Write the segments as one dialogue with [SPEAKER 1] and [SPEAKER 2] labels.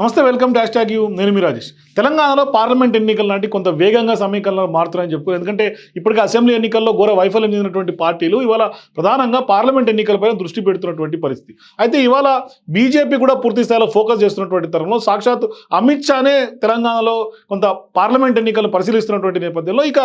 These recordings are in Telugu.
[SPEAKER 1] నమస్తే వెల్కమ్ డాష్ ట్యాగ్ యూ. నేను మీ రాజేష్. తెలంగాణలో పార్లమెంట్ ఎన్నికల నాటి కొంత వేగంగా సమీకరణలు మారుతున్నాయని చెప్పుకో ఎందుకంటే ఇప్పటికే అసెంబ్లీ ఎన్నికల్లో ఘోర వైఫల్యం చెందినటువంటి పార్టీలు ఇవాళ ప్రధానంగా పార్లమెంట్ ఎన్నికలపై దృష్టి పెడుతున్నటువంటి పరిస్థితి. అయితే ఇవాళ బీజేపీ కూడా పూర్తి స్థాయిలో ఫోకస్ చేస్తున్నటువంటి తరంలో సాక్షాత్ అమిత్ షానే తెలంగాణలో కొంత పార్లమెంట్ ఎన్నికలు పరిశీలిస్తున్నటువంటి నేపథ్యంలో ఇక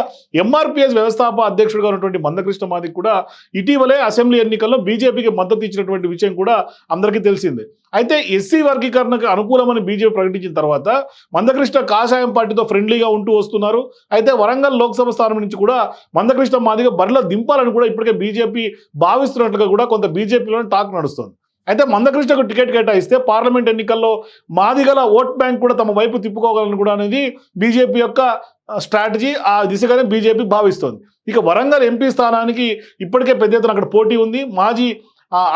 [SPEAKER 1] ఎంఆర్పిఎస్ వ్యవస్థాప అధ్యక్షుడిగా ఉన్నటువంటి మందకృష్ణ మాదిక్ కూడా ఇటీవలే అసెంబ్లీ ఎన్నికల్లో బీజేపీకి మద్దతు ఇచ్చినటువంటి విషయం కూడా అందరికీ తెలిసిందే. అయితే ఎస్సీ వర్గీకరణకు అనుకూలమని బీజేపీ ప్రకటించిన తర్వాత మందకృష్ణ కాషాయం పార్టీతో ఫ్రెండ్లీగా ఉంటూ వస్తున్నారు. అయితే వరంగల్ లోక్సభ స్థానం నుంచి కూడా మందకృష్ణ మాదిగా బరిలో దింపాలని కూడా ఇప్పటికే బీజేపీ భావిస్తున్నట్లుగా కూడా కొంత బీజేపీలోనే టాక్ నడుస్తుంది. అయితే మందకృష్ణకు టికెట్ కేటాయిస్తే పార్లమెంట్ ఎన్నికల్లో మాదిగల ఓట్ బ్యాంక్ కూడా తమ వైపు తిప్పుకోగలని కూడా అనేది బీజేపీ యొక్క స్ట్రాటజీ ఆ దిశగానే బీజేపీ భావిస్తోంది. ఇక వరంగల్ ఎంపీ స్థానానికి ఇప్పటికే పెద్ద ఎత్తున అక్కడ పోటీ ఉంది. మాజీ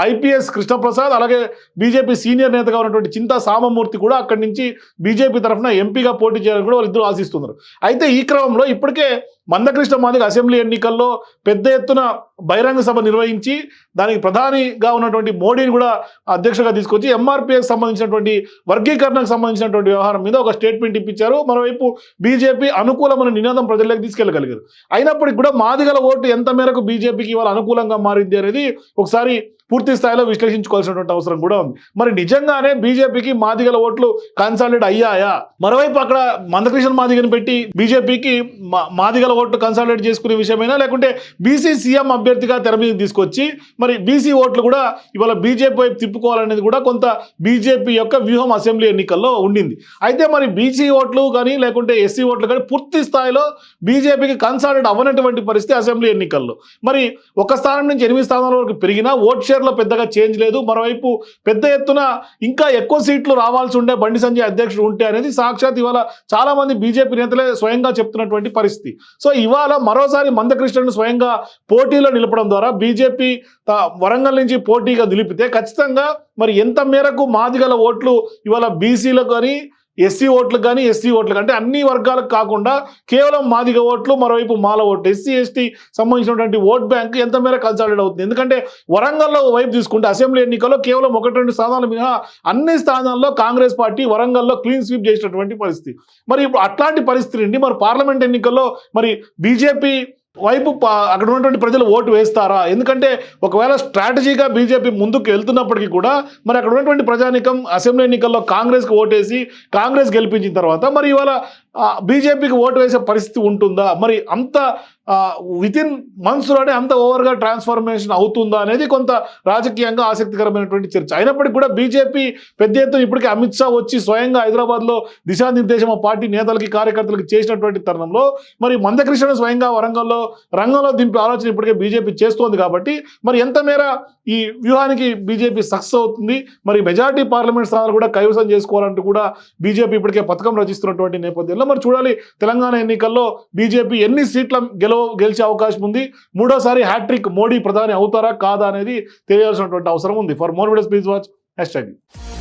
[SPEAKER 1] ఐపీఎస్ కృష్ణప్రసాద్ అలాగే బీజేపీ సీనియర్ నేతగా ఉన్నటువంటి చింతా సామమూర్తి కూడా అక్కడి నుంచి బీజేపీ తరఫున ఎంపీగా పోటీ చేయాలని కూడా వాళ్ళిద్దరూ ఆశిస్తున్నారు. అయితే ఈ క్రమంలో ఇప్పటికే మందకృష్ణ మాదిగ అసెంబ్లీ ఎన్నికల్లో పెద్ద ఎత్తున బహిరంగ సభ నిర్వహించి దానికి ప్రధానిగా ఉన్నటువంటి మోడీని కూడా అధ్యక్షుగా తీసుకొచ్చి ఎంఆర్పీఎస్ సంబంధించినటువంటి వర్గీకరణకు సంబంధించినటువంటి వ్యవహారం మీద ఒక స్టేట్మెంట్ ఇప్పించారు. మరోవైపు బీజేపీ అనుకూలమైన నినాదం ప్రజల్లోకి తీసుకెళ్ళగలిగారు అయినప్పటికీ కూడా మాదిగల ఓటు ఎంత మేరకు బీజేపీకి ఇవాళ అనుకూలంగా మారింది అనేది ఒకసారి పూర్తి స్థాయిలో విశ్లేషించుకోవాల్సినటువంటి అవసరం కూడా ఉంది. మరి నిజంగానే బీజేపీకి మాదిగల ఓట్లు కన్సాలిడేట్ అయ్యాయా? మరోవైపు అక్కడ మందకృష్ణ మాదిగని పెట్టి బీజేపీకి మాదిగల ఓట్లు కన్సాలిడేట్ చేసుకునే విషయమైనా లేకుంటే బీసీ సీఎం అభ్యర్థిగా తెర మీద తీసుకొచ్చి మరి బీసీ ఓట్లు కూడా ఇవాళ బీజేపీ వైపు తిప్పుకోవాలనేది కూడా కొంత బీజేపీ యొక్క వ్యూహం అసెంబ్లీ ఎన్నికల్లో ఉండింది. అయితే మరి బీసీ ఓట్లు కానీ లేకుంటే ఎస్సీ ఓట్లు కానీ పూర్తి స్థాయిలో బీజేపీకి కన్సాలిడేట్ అవ్వనటువంటి పరిస్థితి అసెంబ్లీ ఎన్నికల్లో. మరి ఒక స్థానం నుంచి ఎనిమిది స్థానాల వరకు పెరిగినా ఓట్ షేర్లో పెద్దగా చేంజ్ లేదు. మరోవైపు పెద్ద ఎత్తున ఇంకా ఎక్కువ సీట్లు రావాల్సి ఉండే బండి సంజయ్ అధ్యక్షుడు ఉంటే అనేది సాక్షాత్ ఇవాళ చాలా మంది బీజేపీ నేతలే స్వయంగా చెప్తున్నటువంటి పరిస్థితి. సో సో ఇవాళ మరోసారి మందకృష్ణను స్వయంగా పోటీలో నిలపడం ద్వారా బీజేపీ వరంగల్ నుంచి పోటీగా నిలిపితే ఖచ్చితంగా మరి ఎంత మేరకు మాదిగల ఓట్లు ఇవాళ బీసీలకు కానీ ఎస్సీ ఓట్లు కానీ ఎస్సీ ఓట్లు అంటే అన్ని వర్గాలకు కాకుండా కేవలం మాదిగ ఓట్లు మరోవైపు మాల ఓట్లు. ఎస్సీ ఎస్టీ సంబంధించినటువంటి ఓట్ బ్యాంక్ ఎంత మేర కన్సాలిడేట్ అవుతుంది? ఎందుకంటే వరంగల్లో వైపు తీసుకుంటే అసెంబ్లీ ఎన్నికల్లో కేవలం ఒకటి రెండు స్థానాలు మినహా అన్ని స్థానాల్లో కాంగ్రెస్ పార్టీ వరంగల్లో క్లీన్ స్వీప్ చేసినటువంటి పరిస్థితి. మరి ఇప్పుడు అట్లాంటి పరిస్థితి మరి పార్లమెంట్ ఎన్నికల్లో మరి బీజేపీ వైపు అక్కడ ఉన్నటువంటి ప్రజలు ఓటు వేస్తారా? ఎందుకంటే ఒకవేళ స్ట్రాటజీగా బీజేపీ ముందుకు వెళ్తున్నప్పటికీ కూడా మరి అక్కడ ఉన్నటువంటి ప్రజానికం అసెంబ్లీ ఎన్నికల్లో కాంగ్రెస్కి ఓటేసి కాంగ్రెస్ గెలిపించిన తర్వాత మరి ఇవాళ బీజేపీకి ఓటు వేసే పరిస్థితి ఉంటుందా? మరి అంత వితిన్ మనసులోనే మంత్స్లోనే అంత ఓవర్గా ట్రాన్స్ఫర్మేషన్ అవుతుందా అనేది కొంత రాజకీయంగా ఆసక్తికరమైనటువంటి చర్చ. అయినప్పటికీ కూడా బీజేపీ పెద్ద ఎత్తున ఇప్పటికీ అమిత్ షా వచ్చి స్వయంగా హైదరాబాద్లో దిశానిర్దేశం పార్టీ నేతలకి కార్యకర్తలకు చేసినటువంటి తరుణంలో మరి మందకృష్ణ స్వయంగా వరంగల్లో రంగంలో దింపే ఆలోచన ఇప్పటికే బీజేపీ చేస్తోంది కాబట్టి మరి ఎంత మేర ఈ వ్యూహానికి బీజేపీ సక్సెస్ అవుతుంది? మరి మెజార్టీ పార్లమెంట్ స్థానాలు కూడా కైవసం చేసుకోవాలంటూ కూడా బీజేపీ ఇప్పటికే పథకం రచిస్తున్నటువంటి నేపథ్యంలో మరి చూడాలి తెలంగాణ ఎన్నికల్లో బీజేపీ ఎన్ని సీట్ల గెలవ గెలిచే అవకాశం ఉంది? మూడోసారి హ్యాట్రిక్ మోడీ ప్రధాని అవుతారా కాదా అనేది తెలియాల్సినటువంటి అవసరం ఉంది. For more videos please watch hashtag